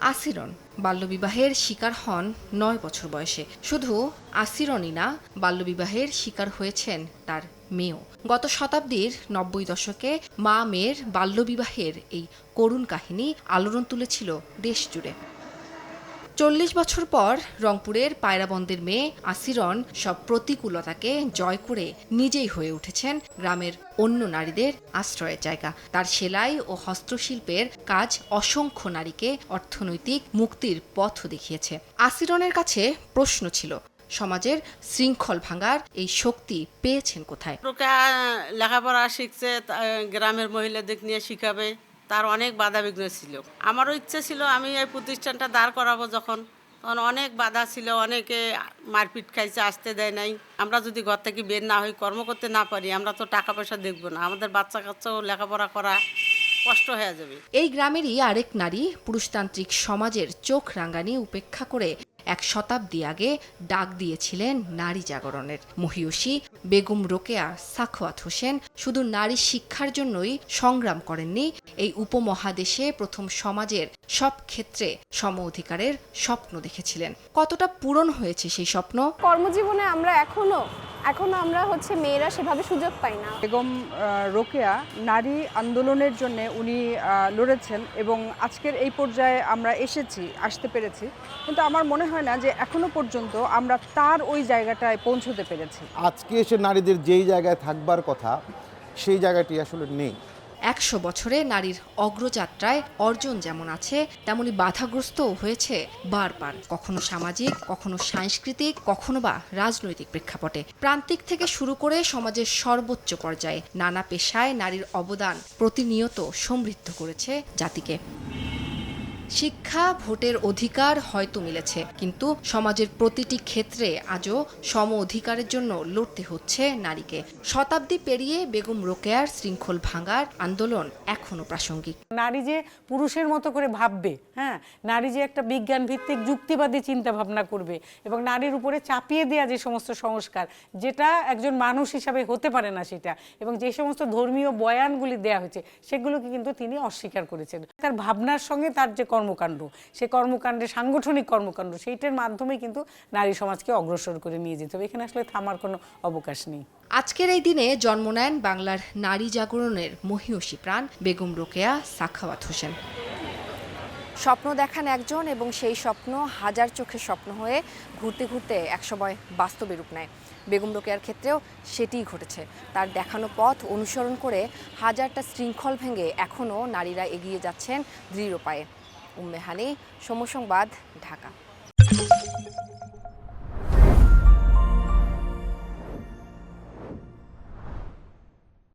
আসিরন বাল্যবিবাহের শিকার হন নয় বছর বয়সে। শুধু আসিরনই না, বাল্যবিবাহের শিকার হয়েছেন তার মেয়েও। গত শতাব্দীর নব্বই দশকে মা মেয়ের বাল্যবিবাহের এই করুণ কাহিনী আলোড়ন তুলেছিল দেশ জুড়ে চল্লিশ বছর পর রংপুরের পায়রাবন্দের মেয়ে আসিরন সব প্রতিকূলতাকে জয় করে নিজেই হয়ে উঠেছেন গ্রামের অন্য নারীদের আশ্রয়ের জায়গা। তার সেলাই ও হস্তশিল্পের কাজ অসংখ্য নারীকে অর্থনৈতিক মুক্তির পথ দেখিয়েছে। আসিরনের কাছে প্রশ্ন ছিল, সমাজের শৃঙ্খল ভাঙার এই শক্তি পেয়েছেন কোথায়? লেখাপড়া শিখছে গ্রামের মহিলাদের নিয়ে শিখাবে। তার অনেক বাধা বিঘ্ন ছিল। আমারও ইচ্ছে ছিল আমি এই প্রতিষ্ঠানটা দাঁড় করাবো যখন। তখন অনেক বাধা ছিল, অনেকে মারপিট খাইছে, আসতে দেয় নাই। আমরা যদি ঘর থেকে বের না হই, কর্ম করতে না পারি, আমরা তো টাকা পয়সা দেখব না। আমাদের বাচ্চা কাচ্চাও লেখাপড়া করা কষ্ট হয়ে যাবে। এই গ্রামেরই আরেক নারী পুরুষতান্ত্রিক সমাজের চোখ রাঙ্গানি উপেক্ষা করে এক শতাব্দী আগে ডাক দিয়েছিলেন নারী জাগরণের। মহিয়সী বেগম রোকেয়া সাখওয়াত হোসেন শুধু নারী শিক্ষার জন্যই সংগ্রাম করেননি, এই উপমহাদেশে প্রথম সমাজের সব ক্ষেত্রে সম অধিকারের স্বপ্ন দেখেছিলেন। কতটা পূরণ হয়েছে সেই স্বপ্ন? কর্মজীবনে আমরা এখনও এখনও আমরা হচ্ছে মেয়েরা সেভাবে সুযোগ পাই না। বেগম রোকেয়া নারী আন্দোলনের জন্য উনি লড়েছেন এবং আজকের এই পর্যায়ে আমরা এসেছি আসতে পেরেছি। কিন্তু আমার মনে হয় না যে এখনও পর্যন্ত আমরা তার ওই জায়গাটায় পৌঁছতে পেরেছি। আজকে এসে নারীদের যেই জায়গায় থাকবার কথা সেই জায়গাটি আসলে নেই। একশো বছরে নারীর অগ্রযাত্রায় অর্জন যেমন আছে, তেমনি বাধাগ্রস্তও হয়েছে বারবার। কখনো সামাজিক, কখনো সাংস্কৃতিক, কখনো বা রাজনৈতিক প্রেক্ষাপটে। প্রান্তিক থেকে শুরু করে সমাজের সর্বোচ্চ পর্যায়ে নানা পেশায় নারীর অবদান প্রতিনিয়ত সমৃদ্ধ করেছে জাতিকে। শিক্ষা, ভোটের অধিকার হয়তো মিলেছে, কিন্তু সমাজের প্রতিটি ক্ষেত্রে আজও সম অধিকারের জন্য লড়তে হচ্ছে নারীকে। শতাব্দী পেরিয়ে বেগম রোকেয়ার শৃঙ্খল ভাঙার আন্দোলন এখনও প্রাসঙ্গিক। নারী যে পুরুষের মতো করে ভাববে হ্যাঁ নারী যে একটা বিজ্ঞান ভিত্তিক যুক্তিবাদী চিন্তা ভাবনা করবে এবং নারীর উপরে চাপিয়ে দেওয়া যে সমস্ত সংস্কার, যেটা একজন মানুষ হিসাবে হতে পারে না সেটা, এবং যে সমস্ত ধর্মীয় বয়ানগুলি দেয়া হয়েছে, সেগুলোকে কিন্তু তিনি অস্বীকার করেছেন। তার ভাবনার সঙ্গে তার যে কর্মকাণ্ড সে কর্মকাণ্ডে সাংগঠনিক কর্মকাণ্ড সেইটার মাধ্যমে কিন্তু নারী সমাজকে অগ্রসর করে নিয়ে যেতে হবে। এখানে আসলে থামার কোনো অবকাশ নেই। আজকের এই দিনে জন্ম নেন বাংলার নারী জাগরণের মহিয়সী প্রাণ বেগম রোকেয়া সাখাওয়াত হোসেন। স্বপ্ন দেখান একজন এবং সেই স্বপ্ন হাজার চোখের স্বপ্ন হয়ে ঘুরতে ঘুরতে একসময় বাস্তবে রূপ নেয়। বেগম রোকেয়ার ক্ষেত্রেও সেটিই ঘটেছে। তার দেখানো পথ অনুসরণ করে হাজারটা শৃঙ্খল ভেঙে এখনও নারীরা এগিয়ে যাচ্ছেন দৃঢ় পায়ে। উম্মেহানি সমসংবাদ ঢাকা।